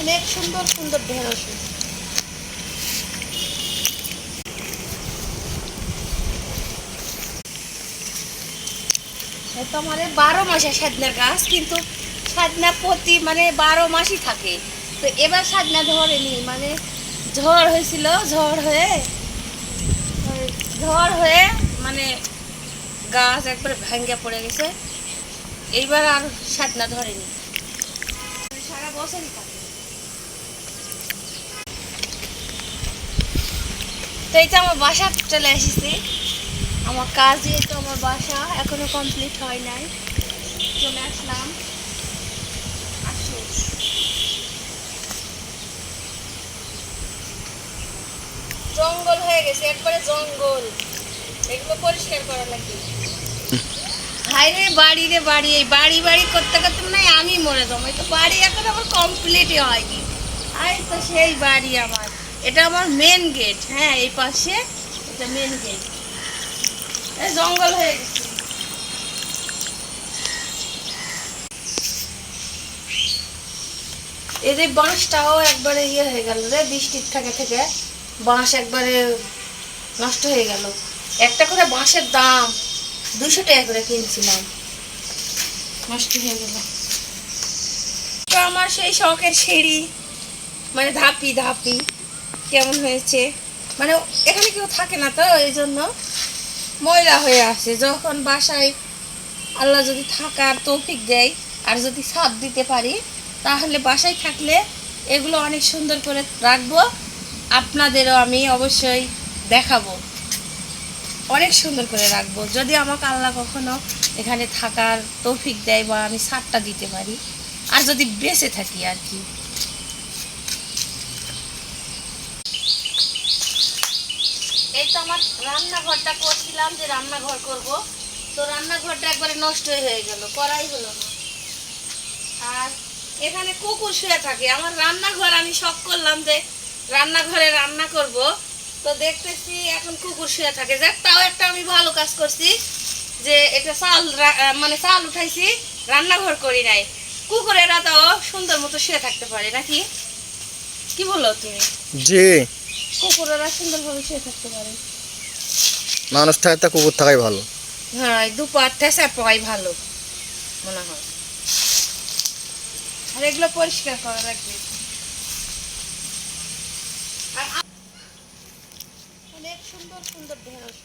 অনেক সুন্দর সুন্দর ঢেঁড়স। মানে বারো মাসে সাজনার গাছ, কিন্তু সাজনা প্রতি মানে বারো মাসই থাকে। তো এবার সাজনা ধরেনি মানে ঝড় হয়েছিল, ঝড় হয়ে ঝড় হয়ে মানে গাছ একবার ভাঙ্গা পড়ে গেছে। এইবার আর সাজনা ধরেনি। সারা বছরই থাকে। এই আমার বাসা চলে এসেছি। আমার কাজ দিয়ে তো আমার বাসা, এখনও কমপ্লিট হয় নাই। চলে আসলাম। জঙ্গল হয়ে গেছে, একবারে জঙ্গল। এগুলো পরিষ্কার করা লাগবে হাই রে বাড়ি রে বাড়ি, এই বাড়ি বাড়ি করতে করতে মনে আমি মরে যাব। তো বাড়ি এখন আমার কমপ্লিটই হয়নি। আর তো সেই বাড়ি আমার। এটা আমার মেন গেট হ্যাঁ এই পাশে এটা মেন গেট জঙ্গল হয়ে গেছে। এদের বাঁশটাও একবারে ইয়ে হয়ে গেল রে, বৃষ্টির থেকে থেকে বাঁশ একবারে নষ্ট হয়ে গেল। একটা করে বাঁশের দাম দুশো টাকা করে কিনছিলাম। নষ্ট হয়ে গেল। তো আমার সেই শখের সিঁড়ি মানে ধাপি ধাপি। কেমন হয়েছে? মানে এখানে কেউ থাকে না তো এই জন্য ময়লা হয়ে আসে যখন বাসায় আল্লাহ যদি থাকার তৌফিক দেয়, আর যদি সাপ দিতে পারি, তাহলে বাসায় থাকলে এগুলো অনেক সুন্দর করে রাখব। আপনাদেরও আমি অবশ্যই দেখাবো। অনেক সুন্দর করে রাখব। যদি আমাকে আল্লাহ কখনো এখানে থাকার তৌফিক দেয় বা আমি ছাদটা দিতে পারি, আর যদি বেঁচে থাকি আর কি। তো আমার রান্নাঘরটা করছিলাম যে রান্নাঘর করব। তো রান্নাঘরটা একবারে নষ্ট হয়ে গেল, করাই হলো না। আর এখানে কুকুর শুয়ে থাকে। আমার রান্নাঘর আমি শখ করলাম যে রান্নাঘরে রান্না করব। তো দেখতেছি এখন কুকুর শুয়ে থাকে। যাক, তাও একটা আমি ভালো কাজ করছি যে এটা চাল মানে চাল উঠাইছি, রান্নাঘর করি নাই। কুকুরেরা তাও সুন্দর মতো শুয়ে থাকতে পারে, নাকি? কি বলো তুমি? জি। কুকুরেরা সুন্দরভাবে শুয়ে থাকতে পারে। মানুষ থাকতে তা কুকুর থাকাই ভালো। হ্যাঁ দুপার ঠেসা পাওয়াই ভালো মনে হয়। আর এগুলো পরিষ্কার করা রাখবে অনেক সুন্দর সুন্দর ঢেঁড়স।